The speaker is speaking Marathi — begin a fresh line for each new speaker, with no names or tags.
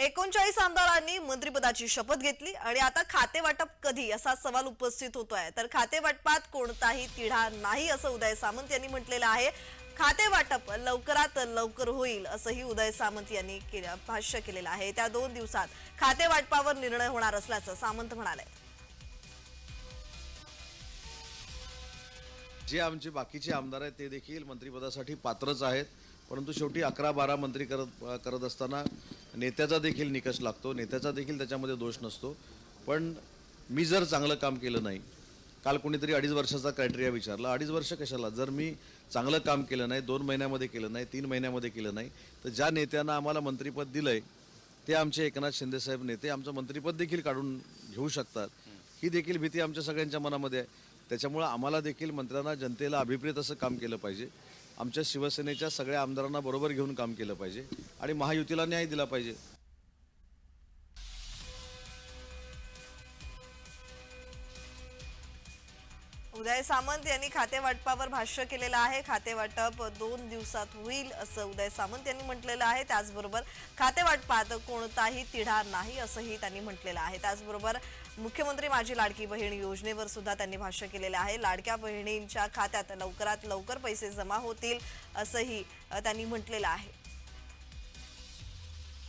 एकोणचाळीस आमदारांनी मंत्रिपदाची शपथ घेतली आणि आता खाते वाटप कधी असा सवाल उपस्थित होतोय. तर खाते वाटपात कोणताही तिढा नाही असं उदय सामंत यांनी म्हटलेलं आहे. खाते वाटप लवकरात लवकर होईल असंही उदय सामंत यांनी केलं- भाष्य केलेलं आहे. त्या दोन दिवसात खाते वाटपावर निर्णय होणार असल्याचं सामंत म्हणाले.
जे आमचे बाकीचे आमदार आहेत ते देखील मंत्रिपदासाठी पात्रच आहेत. परंतु शेवटी अकरा बारा मंत्री करत करत असताना नेत्याचा देखील निकष लागतो. नेत्याचा देखील त्याच्यामध्ये दोष नसतो. पण मी जर चांगलं काम केलं नाही काल कोणीतरी अडीच वर्षाचा क्रायटेरिया विचारला. अडीच वर्ष कशाला? जर मी चांगलं काम केलं नाही दोन महिन्यामध्ये केलं नाही तीन महिन्यामध्ये केलं नाही तर ज्या नेत्यांना आम्हाला मंत्रिपद दिलं आहे ते आमचे एकनाथ शिंदेसाहेब नेते आमचं मंत्रिपद देखील काढून घेऊ शकतात. ही देखील भीती आमच्या सगळ्यांच्या मनामध्ये आहे. त्याच्यामुळं आम्हाला देखील मंत्र्यांना जनतेला अभिप्रेत असं काम केलं पाहिजे. आमच्या शिवसेनेच्या सगळ्या आमदारांना बरोबर घेऊन काम केलं पाहिजे आणि महायुतीला न्याय दिला पाहिजे.
उदय सामंत यांनी खातेवाटपावर भाष्य केलेलं आहे. खातेवाटप दोन दिवसात होईल असं उदय सामंत यांनी म्हटलेलं आहे. त्याचबरोबर खातेवाटपात कोणताही तिढा नाही असंही त्यांनी म्हटलेलं आहे. त्याचबरोबर मुख्यमंत्री माझी लाडकी बहीण योजनेवर सुद्धा त्यांनी भाष्य केलेलं आहे. लाडक्या बहिणींच्या खात्यात लवकरात लवकर पैसे जमा होतील असंही त्यांनी म्हटलेलं आहे.